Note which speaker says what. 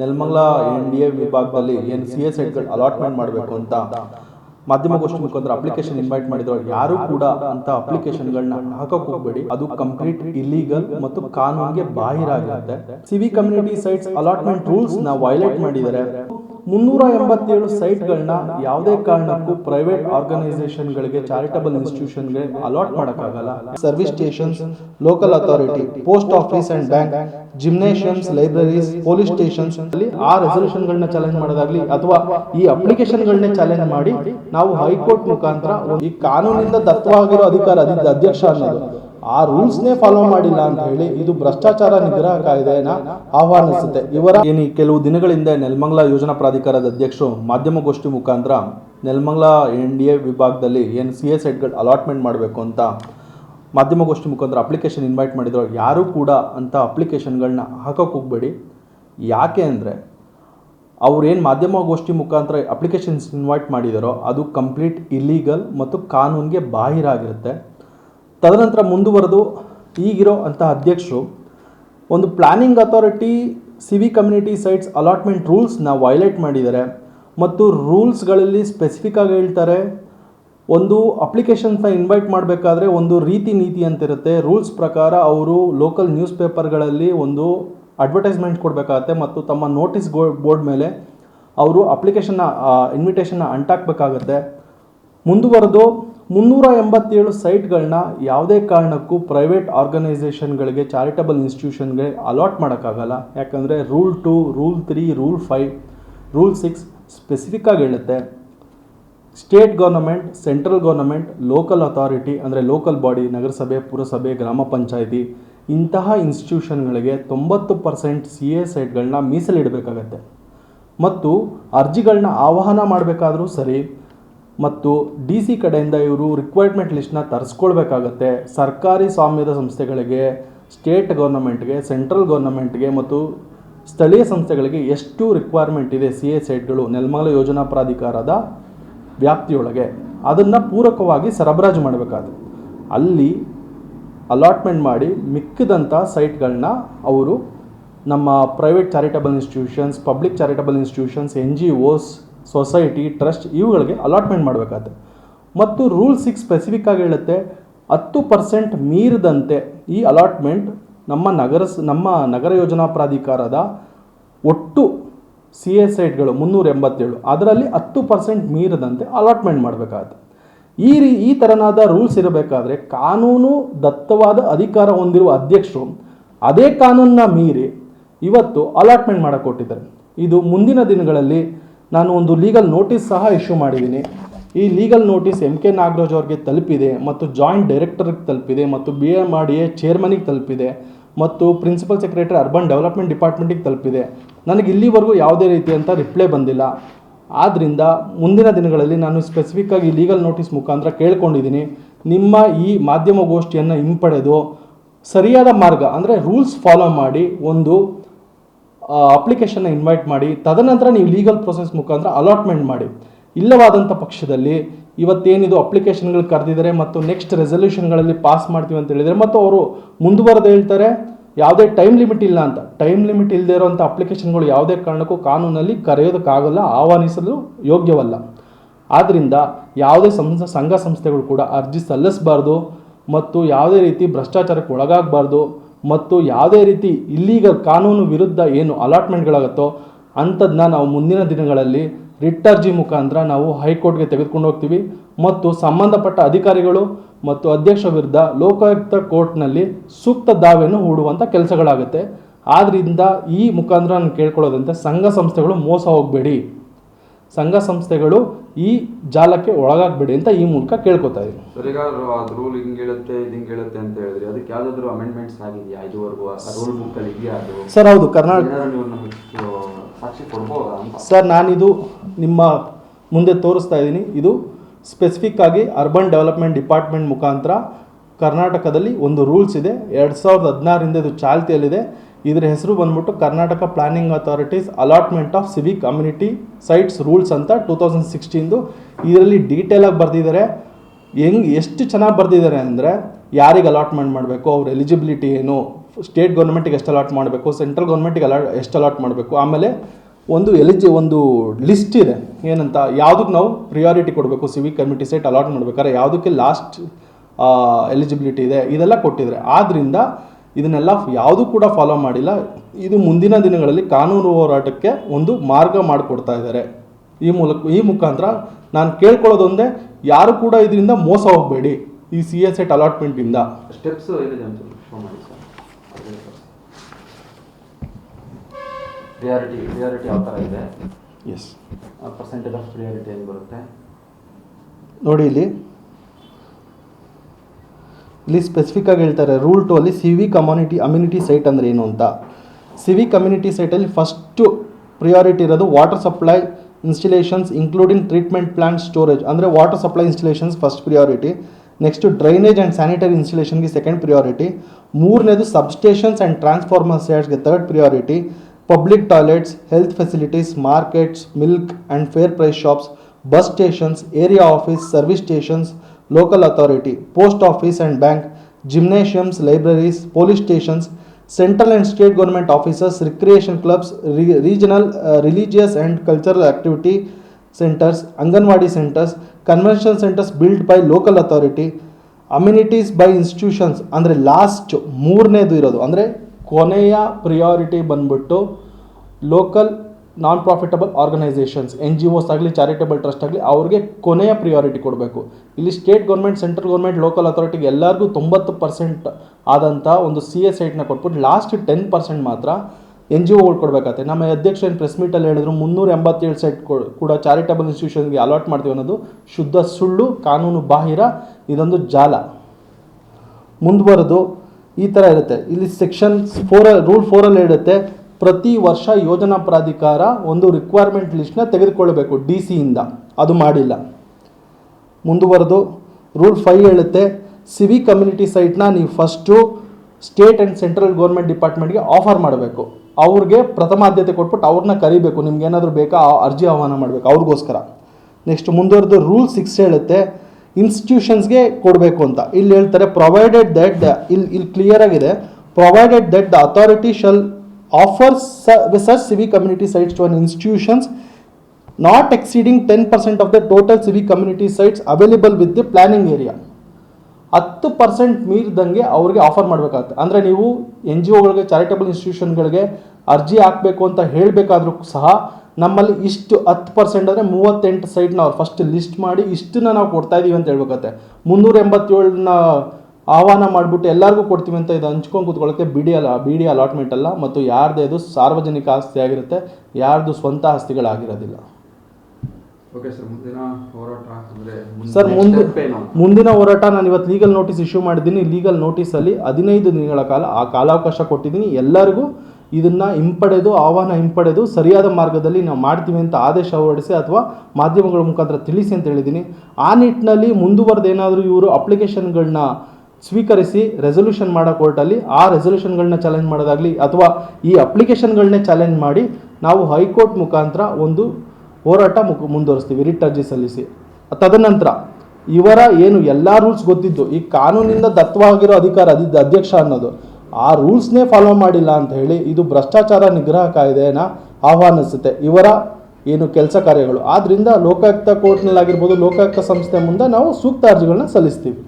Speaker 1: Nelamangala N D A ವಿಭಾಗದಲ್ಲಿ ಏನು C S ಸೈಟ್ಗಳು allotment ಮಾಡಬೇಕು ಅಂತ ಮಾಧ್ಯಮಗೋಷ್ಠಿ ಮುಖಾಂತರ ಅಪ್ಲಿಕೇಶನ್ ಇನ್ವೈಟ್ ಮಾಡಿದ್ರು ಯಾರು ಕೂಡ ಅಂತ ಅಪ್ಲಿಕೇಶನ್ಗಳನ್ನ ಹಾಕಕ್ ಹೋಗ್ಬೇಡಿ. ಅದು ಕಂಪ್ಲೀಟ್ ಇಲ್ಲೀಗಲ್ ಮತ್ತು ಕಾನೂನಿಗೆ ಬಾಹಿರಾಗಿರುತ್ತೆ ಸಿವಿ ಕಮ್ಯುನಿಟಿ ಸೈಟ್ಸ್ ಅಲಾಟ್ಮೆಂಟ್ ರೂಲ್ಸ್ನ ವೈಲೇಟ್ ಮಾಡಿದ್ದಾರೆ. ಮುನ್ನೂರ ಎಂಬತ್ತೇಳು ಸೈಟ್ಗಳನ್ನ ಯಾವುದೇ ಕಾರಣಕ್ಕೂ ಪ್ರೈವೇಟ್ ಆರ್ಗನೈಸೇಷನ್ಗಳಿಗೆ, ಚಾರಿಟಬಲ್ ಇನ್ಸ್ಟಿಟ್ಯೂಷನ್ಗೆ ಅಲಾಟ್ ಮಾಡೋಕ್ಕಾಗಲ್ಲ. Service stations, local authority, post office and bank, gymnasiums, libraries, police stations ಅಲ್ಲಿ ಆ ರೆಸಲ್ಯೂಷನ್ಗಳನ್ನ ಚಾಲೆಂಜ್ ಮಾಡೋದಾಗ್ಲಿ ಅಥವಾ ಈ ಅಪ್ಲಿಕೇಶನ್ಗಳನ್ನೇ ಚಾಲೆಂಜ್ ಮಾಡಿ ನಾವು ಹೈಕೋರ್ಟ್ ಮುಖಾಂತರ ಈ ಕಾನೂನಿಂದ ದತ್ತವಾಗಿರೋ ಅಧಿಕಾರ ಅಧ್ಯಕ್ಷ ಅನ್ನೋದು. ಆ ರೂಲ್ಸ್ನೇ ಫಾಲೋ ಮಾಡಿಲ್ಲ ಅಂತ ಹೇಳಿ ಇದು ಭ್ರಷ್ಟಾಚಾರ ನಿಗ್ರಹ ಕಾಯ್ದೆನ ಆಹ್ವಾನಿಸುತ್ತೆ. ಇವರ ಏನು ಕೆಲವು ದಿನಗಳಿಂದ ನೆಲಮಂಗಲ ಯೋಜನಾ ಪ್ರಾಧಿಕಾರದ ಅಧ್ಯಕ್ಷರು ಮಾಧ್ಯಮಗೋಷ್ಠಿ ಮುಖಾಂತರ ನೆಲಮಂಗಲ ಎನ್ ಡಿ ಎ ವಿಭಾಗದಲ್ಲಿ ಏನು ಸಿ ಎಸ್ ಎಡ್ಗಳು ಅಲಾಟ್ಮೆಂಟ್ ಮಾಡಬೇಕು ಅಂತ ಮಾಧ್ಯಮಗೋಷ್ಠಿ ಮುಖಾಂತರ ಅಪ್ಲಿಕೇಶನ್ ಇನ್ವೈಟ್ ಮಾಡಿದ್ರು. ಯಾರೂ ಕೂಡ ಅಂತ ಅಪ್ಲಿಕೇಶನ್ಗಳನ್ನ ಹಾಕೋಕೆ ಹೋಗಬೇಡಿ. ಯಾಕೆ ಅಂದರೆ ಅವ್ರೇನು ಮಾಧ್ಯಮಗೋಷ್ಠಿ ಮುಖಾಂತರ ಅಪ್ಲಿಕೇಶನ್ಸ್ ಇನ್ವೈಟ್ ಮಾಡಿದಾರೋ ಅದು ಕಂಪ್ಲೀಟ್ ಇಲ್ಲೀಗಲ್ ಮತ್ತು ಕಾನೂನಿಗೆ ಬಾಹಿರಾಗಿರುತ್ತೆ ತದನಂತರ ಮುಂದುವರೆದು ಈಗಿರೋ ಅಂತಹ ಅಧ್ಯಕ್ಷರು, ಒಂದು planning authority civic community sites allotment ರೂಲ್ಸ್ನ violate ಮಾಡಿದ್ದಾರೆ. ಮತ್ತು ರೂಲ್ಸ್ಗಳಲ್ಲಿ ಸ್ಪೆಸಿಫಿಕ್ ಆಗಿ ಹೇಳ್ತಾರೆ, ಒಂದು ಅಪ್ಲಿಕೇಶನ್ಸ್ನ ಇನ್ವೈಟ್ ಮಾಡಬೇಕಾದ್ರೆ ಒಂದು ರೀತಿ ನೀತಿ ಅಂತಿರುತ್ತೆ. ರೂಲ್ಸ್ ಪ್ರಕಾರ ಅವರು ಲೋಕಲ್ ನ್ಯೂಸ್ ಪೇಪರ್ಗಳಲ್ಲಿ ಒಂದು ಅಡ್ವರ್ಟೈಸ್ಮೆಂಟ್ ಕೊಡಬೇಕಾಗತ್ತೆ ಮತ್ತು ತಮ್ಮ ನೋಟಿಸ್ ಬೋರ್ಡ್ ಮೇಲೆ ಅವರು ಅಪ್ಲಿಕೇಶನ್ನ ಇನ್ವಿಟೇಷನ್ನ ಅಂಟಾಕ್ಬೇಕಾಗತ್ತೆ. ಮುಂದುವರೆದು ಮುನ್ನೂರ ಎಂಬತ್ತೇಳು ಸೈಟ್ಗಳನ್ನ ಯಾವುದೇ ಕಾರಣಕ್ಕೂ ಪ್ರೈವೇಟ್ ಆರ್ಗನೈಸೇಷನ್ಗಳಿಗೆ, ಚಾರಿಟಬಲ್ ಇನ್ಸ್ಟಿಟ್ಯೂಷನ್ಗೆ ಅಲಾಟ್ ಮಾಡೋಕ್ಕಾಗಲ್ಲ. ಯಾಕಂದರೆ rule two, rule three, rule five, rule six specific ಆಗಿ ಹೇಳುತ್ತೆ. State government central government local authority ಅಂದರೆ ಲೋಕಲ್ ಬಾಡಿ, ನಗರಸಭೆ, ಪುರಸಭೆ, ಗ್ರಾಮ ಪಂಚಾಯಿತಿ ಇಂತಹ ಇನ್ಸ್ಟಿಟ್ಯೂಷನ್ಗಳಿಗೆ ತೊಂಬತ್ತು ಪರ್ಸೆಂಟ್ ಸಿ ಎ ಸೈಟ್ಗಳನ್ನ ಮೀಸಲಿಡಬೇಕಾಗತ್ತೆ. ಮತ್ತು ಅರ್ಜಿಗಳನ್ನ ಆಹ್ವಾನ ಮಾಡಬೇಕಾದರೂ ಸರಿ ಮತ್ತು ಡಿ ಸಿ ಕಡೆಯಿಂದ ಇವರು ರಿಕ್ವೈರ್ಮೆಂಟ್ ಲಿಸ್ಟ್ನ ತರಿಸ್ಕೊಳ್ಬೇಕಾಗತ್ತೆ. ಸರ್ಕಾರಿ ಸ್ವಾಮ್ಯದ ಸಂಸ್ಥೆಗಳಿಗೆ ಸ್ಟೇಟ್ ಗೌರ್ನಮೆಂಟ್ಗೆ ಸೆಂಟ್ರಲ್ ಗೌರ್ನಮೆಂಟ್ಗೆ ಮತ್ತು ಸ್ಥಳೀಯ ಸಂಸ್ಥೆಗಳಿಗೆ ಎಷ್ಟು ರಿಕ್ವೈರ್ಮೆಂಟ್ ಇದೆ ಸಿ ಎ ಸೈಟ್ಗಳು ನೆಲಮಂಗಲ ಯೋಜನಾ ಪ್ರಾಧಿಕಾರದ ವ್ಯಾಪ್ತಿಯೊಳಗೆ. ಅದನ್ನು ಪೂರಕವಾಗಿ ಸರಬರಾಜು ಮಾಡಬೇಕಾದ್ರು ಅಲ್ಲಿ ಅಲಾಟ್ಮೆಂಟ್ ಮಾಡಿ ಮಿಕ್ಕಿದಂಥ ಸೈಟ್ಗಳನ್ನ ಅವರು ನಮ್ಮ private charitable institutions public charitable institutions N G Os society trust ಇವುಗಳಿಗೆ ಅಲಾಟ್ಮೆಂಟ್ ಮಾಡಬೇಕಾಗುತ್ತೆ. ಮತ್ತು ರೂಲ್ ಸಿಕ್ಸ್ ಸ್ಪೆಸಿಫಿಕ್ ಆಗಿ ಹೇಳುತ್ತೆ, ಹತ್ತು ಪರ್ಸೆಂಟ್ ಮೀರಿದಂತೆ ಈ ಅಲಾಟ್ಮೆಂಟ್ ನಮ್ಮ ನಗರ ನಮ್ಮ ನಗರ ಯೋಜನಾ ಪ್ರಾಧಿಕಾರದ ಒಟ್ಟು ಸಿ ಎಸ್ ಐಟ್ಗಳು ಮುನ್ನೂರ ಎಂಬತ್ತೇಳು. ಅದರಲ್ಲಿ ಹತ್ತು ಪರ್ಸೆಂಟ್ ಮೀರದಂತೆ ಅಲಾಟ್ಮೆಂಟ್ ಮಾಡಬೇಕಾಗುತ್ತೆ. ಈ ರೀ, ಈ ಥರನಾದ ರೂಲ್ಸ್ ಇರಬೇಕಾದ್ರೆ ಕಾನೂನು ದತ್ತವಾದ ಅಧಿಕಾರ ಹೊಂದಿರುವ ಅಧ್ಯಕ್ಷರು ಅದೇ ಕಾನೂನನ್ನ ಮೀರಿ ಇವತ್ತು ಅಲಾಟ್ಮೆಂಟ್ ಮಾಡಿಕೊಟ್ಟಿದ್ದಾರೆ. ಕೊಟ್ಟಿದ್ದಾರೆ ಇದು ಮುಂದಿನ ದಿನಗಳಲ್ಲಿ ನಾನು ಒಂದು ಲೀಗಲ್ ನೋಟಿಸ್ ಸಹ ಇಶ್ಯೂ ಮಾಡಿದ್ದೀನಿ. ಈ legal notice M K Nagaraj ಅವ್ರಿಗೆ ತಲುಪಿದೆ ಮತ್ತು ಜಾಯಿಂಟ್ ಡೈರೆಕ್ಟರ್ಗೆ ತಲುಪಿದೆ ಮತ್ತು B M R D A ಚೇರ್ಮನಿಗೆ ತಲುಪಿದೆ ಮತ್ತು ಪ್ರಿನ್ಸಿಪಲ್ ಸೆಕ್ರೆಟರಿ ಅರ್ಬನ್ ಡೆವಲಪ್ಮೆಂಟ್ ಡಿಪಾರ್ಟ್ಮೆಂಟಿಗೆ ತಲುಪಿದೆ. ನನಗೆ ಇಲ್ಲಿವರೆಗೂ ಯಾವುದೇ ರೀತಿ ಅಂತ ರಿಪ್ಲೈ ಬಂದಿಲ್ಲ. ಆದ್ದರಿಂದ ಮುಂದಿನ ದಿನಗಳಲ್ಲಿ ನಾನು ಸ್ಪೆಸಿಫಿಕ್ ಆಗಿ ಲೀಗಲ್ ನೋಟಿಸ್ ಮುಖಾಂತರ ಕೇಳ್ಕೊಂಡಿದ್ದೀನಿ. ನಿಮ್ಮ ಈ ಮಾಧ್ಯಮ ಗೋಷ್ಠಿಯನ್ನು ಹಿಂಪಡೆದು ಸರಿಯಾದ ಮಾರ್ಗ ಅಂದರೆ ರೂಲ್ಸ್ ಫಾಲೋ ಮಾಡಿ ಒಂದು ಅಪ್ಲಿಕೇಶನ್ನ ಇನ್ವೈಟ್ ಮಾಡಿ, ತದನಂತರ ನೀವು ಲೀಗಲ್ ಪ್ರೊಸೆಸ್ ಮುಖಾಂತರ ಅಲಾಟ್ಮೆಂಟ್ ಮಾಡಿ. ಇಲ್ಲವಾದಂಥ ಪಕ್ಷದಲ್ಲಿ ಇವತ್ತೇನಿದು ಅಪ್ಲಿಕೇಶನ್ಗಳು ಕರೆದಿದ್ದಾರೆ ಮತ್ತು ನೆಕ್ಸ್ಟ್ ರೆಸಲ್ಯೂಷನ್ಗಳಲ್ಲಿ ಪಾಸ್ ಮಾಡ್ತೀವಿ ಅಂತ ಹೇಳಿದರೆ ಮತ್ತು ಅವರು ಮುಂದುವರೆದು ಹೇಳ್ತಾರೆ, ಯಾವುದೇ ಟೈಮ್ ಲಿಮಿಟ್ ಇಲ್ಲ ಅಂತ. ಟೈಮ್ ಲಿಮಿಟ್ ಇಲ್ಲದೆ ಇರೋವಂಥ ಅಪ್ಲಿಕೇಶನ್ಗಳು ಯಾವುದೇ ಕಾರಣಕ್ಕೂ ಕಾನೂನಲ್ಲಿ ಕರೆಯೋದಕ್ಕಾಗಲ್ಲ, ಆಹ್ವಾನಿಸಲು ಯೋಗ್ಯವಲ್ಲ. ಆದ್ದರಿಂದ ಯಾವುದೇ ಸಂಸ, ಸಂಘ ಸಂಸ್ಥೆಗಳು ಕೂಡ ಅರ್ಜಿ ಸಲ್ಲಿಸಬಾರ್ದು ಮತ್ತು ಯಾವುದೇ ರೀತಿ ಭ್ರಷ್ಟಾಚಾರಕ್ಕೆ ಒಳಗಾಗಬಾರ್ದು. ಮತ್ತು ಯಾವುದೇ ರೀತಿ ಇಲ್ಲೀಗ ಕಾನೂನು ವಿರುದ್ಧ ಏನು ಅಲಾಟ್ಮೆಂಟ್ಗಳಾಗುತ್ತೋ ಅಂಥದ್ದನ್ನ ನಾವು ಮುಂದಿನ ದಿನಗಳಲ್ಲಿ ರಿಟ್ ಅರ್ಜಿ ಮುಖಾಂತರ ನಾವು ಹೈಕೋರ್ಟ್ಗೆ ತೆಗೆದುಕೊಂಡು ಹೋಗ್ತೀವಿ. ಮತ್ತು ಸಂಬಂಧಪಟ್ಟ ಅಧಿಕಾರಿಗಳು ಮತ್ತು ಅಧ್ಯಕ್ಷ ವಿರುದ್ಧ ಲೋಕಾಯುಕ್ತ ಕೋರ್ಟ್ನಲ್ಲಿ ಸೂಕ್ತ ದಾವೆಯನ್ನು ಹೂಡುವಂಥ ಕೆಲಸಗಳಾಗುತ್ತೆ. ಆದ್ದರಿಂದ ಈ ಮುಖಾಂತರ ನಾನು ಕೇಳ್ಕೊಳ್ಳೋದಂತೆ ಸಂಘ ಸಂಸ್ಥೆಗಳು ಮೋಸ ಹೋಗಬೇಡಿ. ಸಂಘ ಸಂಸ್ಥೆಗಳು ಈ ಜಾಲಕ್ಕೆ ಒಳಗಾಗಬೇಡಿ ಅಂತ ಈ ಮೂಲಕ ಕೇಳ್ಕೊತಾ ಇದ್ದೀನಿ.
Speaker 2: ಸರ್ ಈಗ ಅದು ರೂಲ್ ಹಿಂಗೆ ಹೇಳುತ್ತೆ ಇದು ಹಿಂಗೆ ಹೇಳುತ್ತೆ ಅಂತ ಹೇಳಿದ್ರಿ ಅದಕ್ಕೆ ಯಾವ್ದಾದ್ರು ಅಮೆಂಡ್ಮೆಂಟ್ಸ್ ಆಗಿದೆಯಾ? ಇದುವರೆಗೂ ರೂಲ್ ಬುಕ್ ಅಲ್ಲಿ ಇದೆಯಾ ಅದು?
Speaker 1: ಸರ್ ಹೌದು ಕರ್ನಾಟಕ
Speaker 2: ಸಾಕ್ಷಿ ಕೊಡ್ಬೋದಾ
Speaker 1: ಸರ್ ನಾನಿದು ನಿಮ್ಮ ಮುಂದೆ ತೋರಿಸ್ತಾ ಇದ್ದೀನಿ. ಇದು ಸ್ಪೆಸಿಫಿಕ್ ಆಗಿ ಅರ್ಬನ್ ಡೆವಲಪ್ಮೆಂಟ್ ಡಿಪಾರ್ಟ್ಮೆಂಟ್ ಮುಖಾಂತರ ಕರ್ನಾಟಕದಲ್ಲಿ ಒಂದು ರೂಲ್ಸ್ ಇದೆ. ಎರಡು ಸಾವಿರದ ಹದಿನಾರರಿಂದ ಇದು ಚಾಲ್ತಿಯಲ್ಲಿದೆ. ಇದರ ಹೆಸರು ಬಂದ್ಬಿಟ್ಟು Karnataka planning authorities allotment of civic community sites rules ಅಂತ ಟೂ ತೌಸಂಡ್ ಸಿಕ್ಸ್ಟೀನ್ದು. ಇದರಲ್ಲಿ ಡೀಟೇಲಾಗಿ ಬರೆದಿದ್ದಾರೆ. ಹೆಂಗೆ, ಎಷ್ಟು ಚೆನ್ನಾಗಿ ಬರೆದಿದ್ದಾರೆ ಅಂದರೆ ಯಾರಿಗೆ ಅಲಾಟ್ಮೆಂಟ್ ಮಾಡಬೇಕು, ಅವ್ರ ಎಲಿಜಿಬಿಲಿಟಿ ಏನು, ಸ್ಟೇಟ್ ಗೌರ್ಮೆಂಟಿಗೆ ಎಷ್ಟು ಅಲಾಟ್ ಮಾಡಬೇಕು, ಸೆಂಟ್ರಲ್ ಗೌರ್ಮೆಂಟಿಗೆ ಅಲಾ, ಎಷ್ಟು ಅಲಾಟ್ ಮಾಡಬೇಕು, ಆಮೇಲೆ ಒಂದು ಎಲಿಜಿ, ಒಂದು ಲಿಸ್ಟ್ ಇದೆ. ಏನಂತ ಯಾವುದಕ್ಕೆ ನಾವು ಪ್ರಿಯಾರಿಟಿ ಕೊಡಬೇಕು, ಸಿವಿಕ್ ಕಮಿಟಿ ಸೈಟ್ ಅಲಾಟ್ ಮಾಡ್ಬೇಕಾದ್ರೆ, ಯಾವುದಕ್ಕೆ ಲಾಸ್ಟ್ ಎಲಿಜಿಬಿಲಿಟಿ ಇದೆ, ಇದೆಲ್ಲ ಕೊಟ್ಟಿದ್ದಾರೆ. ಆದ್ದರಿಂದ ಇದನ್ನೆಲ್ಲ ಯಾವುದೂ ಕೂಡ ಫಾಲೋ ಮಾಡಿಲ್ಲ. ಇದು ಮುಂದಿನ ದಿನಗಳಲ್ಲಿ ಕಾನೂನು ಹೋರಾಟಕ್ಕೆ ಒಂದು ಮಾರ್ಗ ಮಾಡಿಕೊಡ್ತಾ ಇದ್ದಾರೆ. ಈ ಮೂಲಕ ಈ ಮುಖಾಂತರ ನಾನು ಕೇಳ್ಕೊಳ್ಳೋದೊಂದೇ ಯಾರು ಕೂಡ ಇದರಿಂದ ಮೋಸ ಹೋಗಬೇಡಿ ಈ ಸಿ ಎಸ್ ಎಟ್ ಅಲಾಟ್ಮೆಂಟಿಂದ
Speaker 2: ಸ್ಟೆಪ್ಸ್ ಪ್ರಿಯಾರಿಟಿ ಪ್ರಿಯಾರಿಟಿ ಯಾವ ಥರ ಇದೆ?
Speaker 1: ಎಸ್
Speaker 2: ಪರ್ಸೆಂಟೇಜ್ ಆಫ್ ಪ್ರಿಯಾರಿಟಿ ಏನು ಬರುತ್ತೆ?
Speaker 1: ನೋಡಿ ಇಲ್ಲಿ ಇಲ್ಲಿ ಸ್ಪೆಸಿಫಿಕ್ ಆಗಿ ಹೇಳ್ತಾರೆ ರೂಲ್ ಟು ಅಲ್ಲಿ ಸಿವಿ ಕಮ್ಯುನಿಟಿ ಅಮ್ಯುನಿಟಿ ಸೈಟ್ ಅಂದ್ರೆ ಏನು ಅಂತ. ಸಿವಿ ಕಮ್ಯುನಿಟಿ ಸೈಟಲ್ಲಿ ಫಸ್ಟು ಪ್ರಿಯಾರಿಟಿ ಇರೋದು water supply installations including treatment plant storage ಅಂದರೆ water supply installations first priority next drainage and sanitary ಇನ್ಸ್ಟಿಲೇಷನ್ಗೆ second priority ಮೂರನೇದು substations and transformer ಸೈಟ್ಸ್ಗೆ third priority public toilets health facilities markets milk and fair price shops bus stations area office service stations local authority post office and bank gymnasiums libraries police stations central and state government offices recreation clubs regional religious and cultural activity centres anganwadi centres convention centres build by local authority amenities by institutions ಅಂದರೆ last ಮೂರನೇದು ಇರೋದು. ಅಂದರೆ ಕೊನೆಯ priority ಬಂದ್ಬಿಟ್ಟು local non profitable organisations N G Os ಆಗಲಿ charitable trust ಆಗಲಿ, ಅವ್ರಿಗೆ ಕೊನೆಯ ಪ್ರಿಯಾರಿಟಿ ಕೊಡಬೇಕು. ಇಲ್ಲಿ state government central government local ಅಥಾರಿಟಿಗೆ ಎಲ್ಲರಿಗೂ ತೊಂಬತ್ತು ಪರ್ಸೆಂಟ್ ಆದಂಥ ಒಂದು ಸಿ ಎಸ್ ಐಟ್ನ ಕೊಟ್ಬಿಟ್ಟು ಲಾಸ್ಟ್ ಟೆನ್ ಪರ್ಸೆಂಟ್ ಮಾತ್ರ ಎನ್ ಜಿ ಒಗಳು ಕೊಡಬೇಕಾಗತ್ತೆ. ನಮ್ಮ ಅಧ್ಯಕ್ಷ ಏನು ಪ್ರೆಸ್ ಮೀಟಲ್ಲಿ ಹೇಳಿದ್ರು, ಮುನ್ನೂರ ಎಂಬತ್ತೇಳು ಸೈಟ್ ಕೂಡ ಚಾರಿಟಬಲ್ ಇನ್ಸ್ಟಿಟ್ಯೂಷನ್ಗೆ ಅಲಾಟ್ ಮಾಡ್ತೀವಿ ಅನ್ನೋದು ಶುದ್ಧ ಸುಳ್ಳು, ಕಾನೂನು ಬಾಹಿರ, ಇದೊಂದು ಜಾಲ. ಮುಂದುವರೆದು ಈ ಥರ ಇರುತ್ತೆ. ಇಲ್ಲಿ ಸೆಕ್ಷನ್ ಫೋರಲ್ಲಿ ರೂಲ್ ಫೋರಲ್ಲಿ ಹೇಳುತ್ತೆ ಪ್ರತಿ ವರ್ಷ ಯೋಜನಾ ಪ್ರಾಧಿಕಾರ ಒಂದು ರಿಕ್ವೈರ್ಮೆಂಟ್ ಲಿಸ್ಟ್ನ ತೆಗೆದುಕೊಳ್ಳಬೇಕು ಡಿ ಸಿಯಿಂದ ಅದು ಮಾಡಿಲ್ಲ. ಮುಂದುವರೆದು ರೂಲ್ ಫೈ ಹೇಳುತ್ತೆ ಸಿವಿ ಕಮ್ಯುನಿಟಿ ಸೈಟ್ನ ನೀವು first state and central government ಡಿಪಾರ್ಟ್ಮೆಂಟ್ಗೆ offer ಮಾಡಬೇಕು. ಅವ್ರಿಗೆ ಪ್ರಥಮ ಆದ್ಯತೆ ಕೊಟ್ಬಿಟ್ಟು ಅವ್ರನ್ನ ಕರಿಬೇಕು. ನಿಮ್ಗೆ ಏನಾದರೂ ಬೇಕಾ ಅರ್ಜಿ ಆಹ್ವಾನ ಮಾಡಬೇಕು ಅವ್ರಿಗೋಸ್ಕರ. ನೆಕ್ಸ್ಟ್ ಮುಂದುವರೆದು ರೂಲ್ ಸಿಕ್ಸ್ ಹೇಳುತ್ತೆ ಇನ್ಸ್ಟಿಟ್ಯೂಷನ್ಸ್ಗೆ ಕೊಡಬೇಕು ಅಂತ. ಇಲ್ಲಿ ಹೇಳ್ತಾರೆ ಪ್ರೊವೈಡೆಡ್ ದಟ್ ದ ಇಲ್ಲಿ ಇಲ್ಲಿ ಕ್ಲಿಯರ್ ಆಗಿದೆ. Provided that the authority shall offer such civic community sites to an institutions not exceeding ten percent of the total civic community sites available with the planning area ಹತ್ತು percent ಮೀರಿದಂಗೆ ಅವ್ರಿಗೆ offer ಮಾಡಬೇಕಾಗುತ್ತೆ. ಅಂದರೆ ನೀವು N G ಒಗಳಿಗೆ charitable ಇನ್ಸ್ಟಿಟ್ಯೂಷನ್ಗಳಿಗೆ ಅರ್ಜಿ ಹಾಕಬೇಕು ಅಂತ ಹೇಳಬೇಕಾದ್ರೂ ಸಹ ನಮ್ಮಲ್ಲಿ ಇಷ್ಟು ಹತ್ತು ಪರ್ಸೆಂಟ್ ಅಂದರೆ ಮೂವತ್ತೆಂಟು ಸೈಟ್ನ ಅವ್ರು ಫಸ್ಟ್ ಲಿಸ್ಟ್ ಮಾಡಿ ಇಷ್ಟನ್ನ ನಾವು ಕೊಡ್ತಾ ಇದ್ದೀವಿ ಅಂತ ಹೇಳ್ಬೇಕಾಗತ್ತೆ. ಮುನ್ನೂರ ಎಂಬತ್ತೇಳನ್ನ ಆಹ್ವಾನ ಮಾಡಿಬಿಟ್ಟು ಎಲ್ಲರಿಗೂ ಕೊಡ್ತೀವಿ ಅಂತ ಇದು ಹಂಚ್ಕೊಂಡು ಕೂತ್ಕೊಳ್ಳೋಕ್ಕೆ ಬಿ ಡಿ ಅಲ್ಲ ಬಿ ಡಿ ಅಲಾಟ್ಮೆಂಟ್ ಅಲ್ಲ ಮತ್ತು ಯಾರದೇ ಅದು ಸಾರ್ವಜನಿಕ ಆಸ್ತಿ ಆಗಿರುತ್ತೆ ಯಾರ್ದು ಸ್ವಂತ ಆಸ್ತಿಗಳಾಗಿರೋದಿಲ್ಲ.
Speaker 2: ಓಕೆ ಸರ್
Speaker 1: ಮುಂದೆ ಮುಂದಿನ ಹೋರಾಟ ನಾನು ಇವತ್ತು ಲೀಗಲ್ ನೋಟಿಸ್ ಇಶ್ಯೂ ಮಾಡಿದ್ದೀನಿ. ಲೀಗಲ್ ನೋಟಿಸಲ್ಲಿ ಹದಿನೈದು ದಿನಗಳ ಕಾಲ ಆ ಕಾಲಾವಕಾಶ ಕೊಟ್ಟಿದ್ದೀನಿ. ಎಲ್ಲರಿಗೂ ಇದನ್ನು ಹಿಂಪಡೆದು ಆಹ್ವಾನ ಹಿಂಪಡೆದು ಸರಿಯಾದ ಮಾರ್ಗದಲ್ಲಿ ನಾವು ಮಾಡ್ತೀವಿ ಅಂತ ಆದೇಶ ಹೊರಡಿಸಿ ಅಥವಾ ಮಾಧ್ಯಮಗಳ ಮುಖಾಂತರ ತಿಳಿಸಿ ಅಂತ ಹೇಳಿದ್ದೀನಿ. ಆ ನಿಟ್ಟಿನಲ್ಲಿ ಮುಂದುವರೆದೇನಾದರೂ ಇವರು ಅಪ್ಲಿಕೇಶನ್ಗಳನ್ನ ಸ್ವೀಕರಿಸಿ ರೆಸೊಲ್ಯೂಷನ್ ಮಾಡೋ ಕೋರ್ಟಲ್ಲಿ ಆ ರೆಸೊಲ್ಯೂಷನ್ಗಳನ್ನ ಚಾಲೆಂಜ್ ಮಾಡೋದಾಗಲಿ ಅಥವಾ ಈ ಅಪ್ಲಿಕೇಶನ್ಗಳನ್ನೇ ಚಾಲೆಂಜ್ ಮಾಡಿ ನಾವು ಹೈಕೋರ್ಟ್ ಮುಖಾಂತರ ಒಂದು ಹೋರಾಟ ಮುಖ ಮುಂದುವರಿಸ್ತೀವಿ ರಿಟ್ ಅರ್ಜಿ ಸಲ್ಲಿಸಿ. ತದನಂತರ ಇವರ ಏನು ಎಲ್ಲ ರೂಲ್ಸ್ ಗೊತ್ತಿದ್ದು, ಈ ಕಾನೂನಿಂದ ದತ್ತವಾಗಿರೋ ಅಧಿಕಾರ ಅದಿದ್ದ ಅಧ್ಯಕ್ಷ ಅನ್ನೋದು, ಆ ರೂಲ್ಸ್ನೇ ಫಾಲೋ ಮಾಡಿಲ್ಲ ಅಂತ ಹೇಳಿ ಇದು ಭ್ರಷ್ಟಾಚಾರ ನಿಗ್ರಹ ಕಾಯ್ದೆನ ಆಹ್ವಾನಿಸುತ್ತೆ. ಇವರ ಏನು ಕೆಲಸ ಕಾರ್ಯಗಳು. ಆದ್ದರಿಂದ ಲೋಕಾಯುಕ್ತ ಕೋರ್ಟ್ನಲ್ಲಾಗಿರ್ಬೋದು ಲೋಕಾಯುಕ್ತ ಸಂಸ್ಥೆ ಮುಂದೆ ನಾವು ಸೂಕ್ತ ಅರ್ಜಿಗಳನ್ನ ಸಲ್ಲಿಸ್ತೀವಿ.